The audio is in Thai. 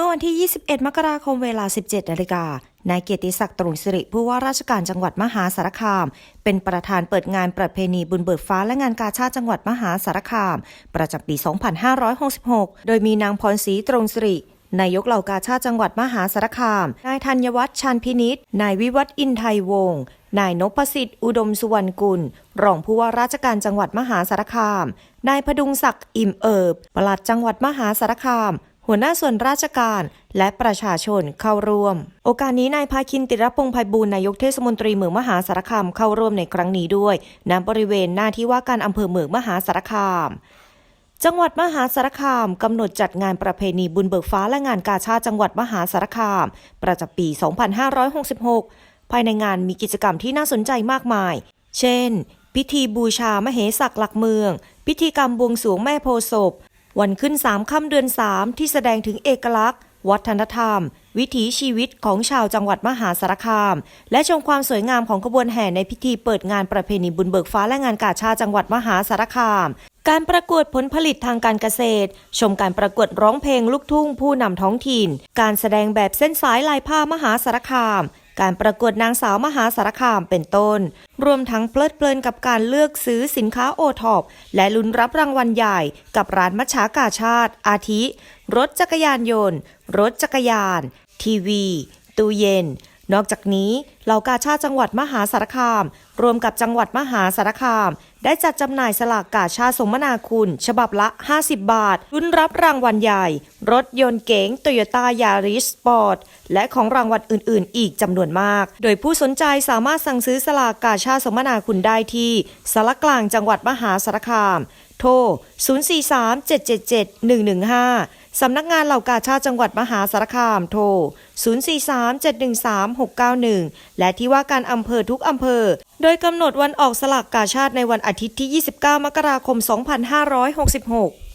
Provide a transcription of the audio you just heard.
มื่อวันที่ 21 มกราคมเวลา 17 นาฬิกา นายเกียรติศักดิ์ตรุงสิริผู้ว่าราชการจังหวัดมหาสารคาม เป็นประธานเปิดงานประเพณีบุญเบิกฟ้าและงานกาชาติจังหวัดมหาสารคาม ประจำปี 2566 โดยมีนางพรศรีตรงสิรินายกเหล่ากาชาติจังหวัดมหาสารคาม นายธัญวัฒน์ชันพินิษนายวิวัฒน์อินไทยวงศ์นายนพสิทธิ์อุดมสุวรรณกุล รองผู้ว่าราชการจังหวัดมหาสารคาม นายพดุงศักดิ์อิ่มเอิบปลัดจังหวัดมหาสารคาม หัวหน้าส่วนราชการและประชาชนเข้าร่วม โอกาสนี้นายพาคินติรพงษ์ไพบูลนายกเทศมนตรีเมืองมหาสารคามเข้าร่วมในครั้งนี้ด้วยณบริเวณหน้าที่ว่าการอำเภอเมืองมหาสารคาม จังหวัดมหาสารคามกำหนดจัดงานประเพณีบุญเบิกฟ้าและงานกาชาติจังหวัดมหาสารคาม ประจำปี 2566 ภายในงานมีกิจกรรมที่น่าสนใจมากมาย เช่น พิธีบูชามเหสักหลักเมือง พิธีกรรมบวงสรวงแม่โพศพ วันขึ้นสามค่ำเดือนสามที่แสดงถึงเอกลักษณ์ วัฒนธรรม วิถีชีวิตของชาวจังหวัดมหาสารคาม และชมความสวยงามของขบวนแห่ในพิธีเปิดงานประเพณีบุญเบิกฟ้าและงานกาชาจังหวัดมหาสารคามการประกวดผลผลิตทางการเกษตร ชมการประกวดร้องเพลงลูกทุ่งผู้นำท้องถิ่น การแสดงแบบเส้นสายลายผ้ามหาสารคาม การประกวดนางสาวมหาสารคามเป็นต้น รวมทั้งเพลิดเพลินกับการเลือกซื้อสินค้าโอท็อปและลุ้นรับรางวัลใหญ่กับร้านมัชชากาชาติ อาทิ รถจักรยานยนต์ รถจักรยาน ทีวี ตู้เย็น นอกจากนี้เหล่ากาชาติจังหวัดมหาสารคาม รวมกับจังหวัดมหาสารคาม ได้จัดจำหน่ายสลากกาชาสมนาคุณ ฉบับละ 50 บาทรุ่นรับรางวัลใหญ่ รถยนต์เก๋งโตโยต้ายาริสสปอร์ต และของรางวัลอื่น ๆ อีกจำนวนมาก โดยผู้สนใจสามารถสั่งซื้อสลากกาชาสมนาคุณได้ที่สารกลางจังหวัดมหาสารคาม โทร 043-777-115 สำนักงานเหล่ากาชาติจังหวัดมหาสารคามโทร 043-713-691 และที่ว่าการอำเภอทุกอำเภอ โดยกำหนดวันออกสลากกาชาติในวันอาทิตย์ที่ 29 มกราคม 2566